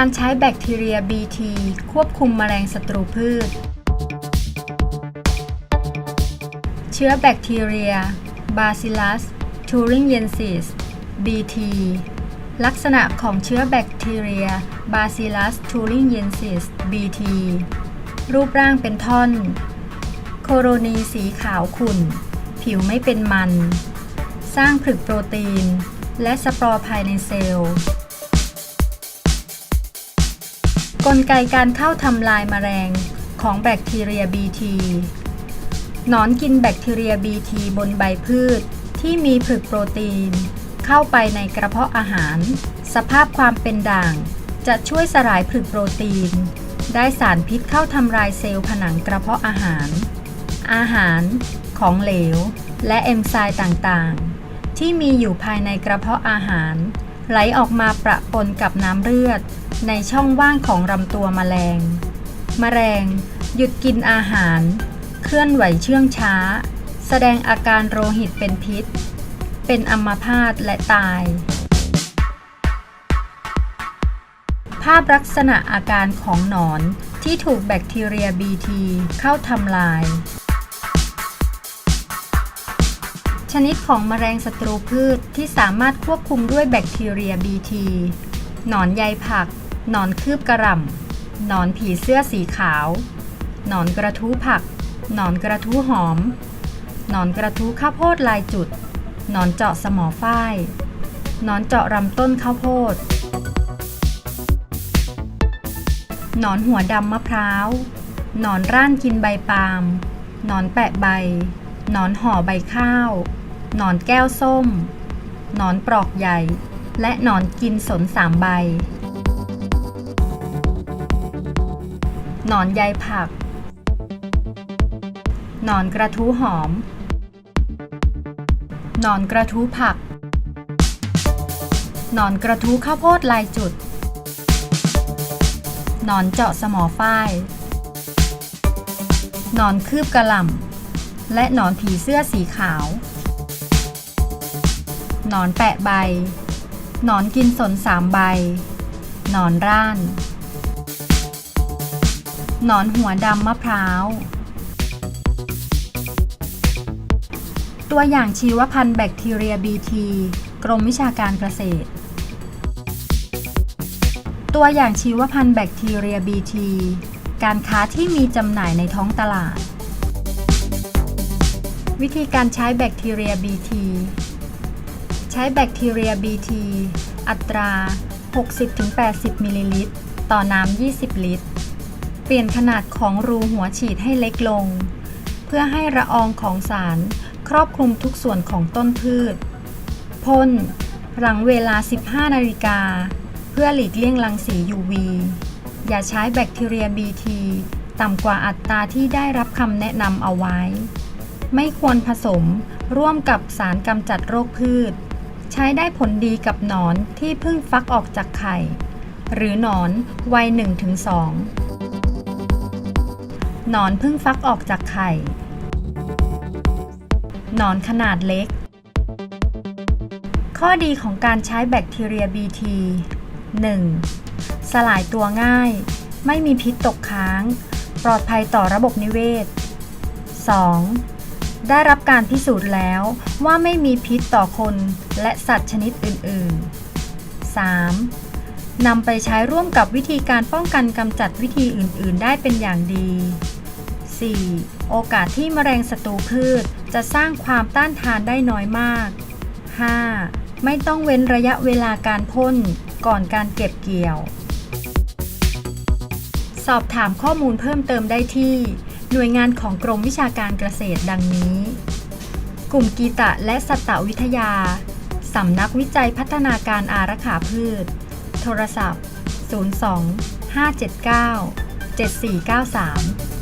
การใช้แบคทีเรีย BT ควบคุมแมลงศัตรูพืช เชื้อแบคทีเรีย Bacillus thuringiensis BT ลักษณะของเชื้อแบคทีเรีย Bacillus thuringiensis BT รูปร่างเป็นท่อน โคโรนีสีขาวขุ่น ผิวไม่เป็นมัน สร้างผลึกโปรตีน และสปอร์ภายในเซลล์ กลไกการเข้าทำลายแมลงของแบคทีเรีย BT หนอนกินแบคทีเรีย BT บนใบพืช ที่มีผลึกโปรตีน เข้าไปในกระเพาะอาหาร สภาพความเป็นด่าง จะช่วยสลายผลึกโปรตีน ได้สารพิษเข้าทำลายเซลล์ผนังกระเพาะอาหาร อาหาร ของเหลว และเอนไซม์ต่างๆ ที่มีอยู่ภายในกระเพาะอาหาร ไหลออกมาประปนกับน้ำเลือด ในช่องว่างของลำตัวแมลง แมลง หยุดกินอาหาร เคลื่อนไหวเชื่องช้า แสดงอาการโรหิตเป็นพิษ เป็นอัมพาตและตาย ภาพลักษณะอาการของหนอนที่ถูกแบคทีเรีย BT เข้าทำลาย ชนิดของแมลงศัตรูพืชที่สามารถควบคุมด้วยแบคทีเรีย BT หนอนใยผัก หนอนคืบกระหล่ำหนอนผีเสื้อสีขาว หนอนกระทู้ผัก หนอนกระทู้หอม หนอนกระทู้ข้าวโพดลายจุด หนอนเจาะสมอฝ้ายหนอนเจาะลำต้นข้าวโพด หนอนหัวดำมะพร้าว หนอนร่านกินใบปาล์มหนอนแปะใบ หนอนห่อใบข้าว หนอนแก้วส้ม หนอนปลอกใหญ่ และหนอนกินสนสามใบ หนอนใยผัก หนอนกระทู้หอม หนอนกระทู้ผัก หนอนกระทู้ข้าวโพดลายจุด หนอนเจาะสมอฝ้าย หนอนคืบกระหล่ำ และหนอนผีเสื้อสีขาว หนอนแปะใบ หนอนกินสนสามใบ หนอนร่าน หนอนหัวดำมะพร้าว ตัวอย่างชีวพันธุ์แบคทีเรีย BT กรมวิชาการเกษตร ตัวอย่างชีวพันธุ์แบคทีเรีย BT การค้าที่มีจำหน่ายในท้องตลาด วิธีการใช้แบคทีเรีย BT ใช้แบคทีเรีย BT อัตรา 60-80 มิลลิลิตร ต่อน้ำ 20 ลิตร เปลี่ยนขนาดของรูหัวฉีดให้เล็กลง เพื่อให้ละอองของสารครอบคลุมทุกส่วนของต้นพืชพ่นหลังเวลา 15 นาฬิกา เพื่อหลีกเลี่ยงรังสี UV อย่าใช้แบคทีเรีย BT ต่ำกว่าอัตราที่ได้รับคำแนะนำเอาไว้ ไม่ควรผสมร่วมกับสารกำจัดโรคพืช ใช้ได้ผลดีกับหนอนที่เพิ่งฟักออกจากไข่ หรือหนอนวัย 1-2 หนอนเพิ่งฟักออกจากไข่ หนอนขนาดเล็ก ข้อดีของการใช้แบคทีเรีย BT 1. สลายตัวง่าย ไม่มีพิษตกค้าง ปลอดภัยต่อระบบนิเวศ 2. ได้รับการพิสูจน์แล้วว่าไม่มีพิษต่อคนและสัตว์ชนิดอื่น ๆ 3. นำไปใช้ร่วมกับวิธีการป้องกันกำจัดวิธีอื่น ๆ ได้เป็นอย่างดี 4. โอกาสที่แมลงศัตรูพืชจะสร้างความต้านทานได้น้อยมาก 5. ไม่ต้องเว้นระยะเวลาการพ่นก่อนการเก็บเกี่ยว สอบถามข้อมูลเพิ่มเติมได้ที่ หน่วยงานของกรมวิชาการเกษตรดังนี้ กลุ่มกีตะและสัตววิทยา สำนักวิจัยพัฒนาการอารักขาพืช โทรศัพท์ 02 579 7493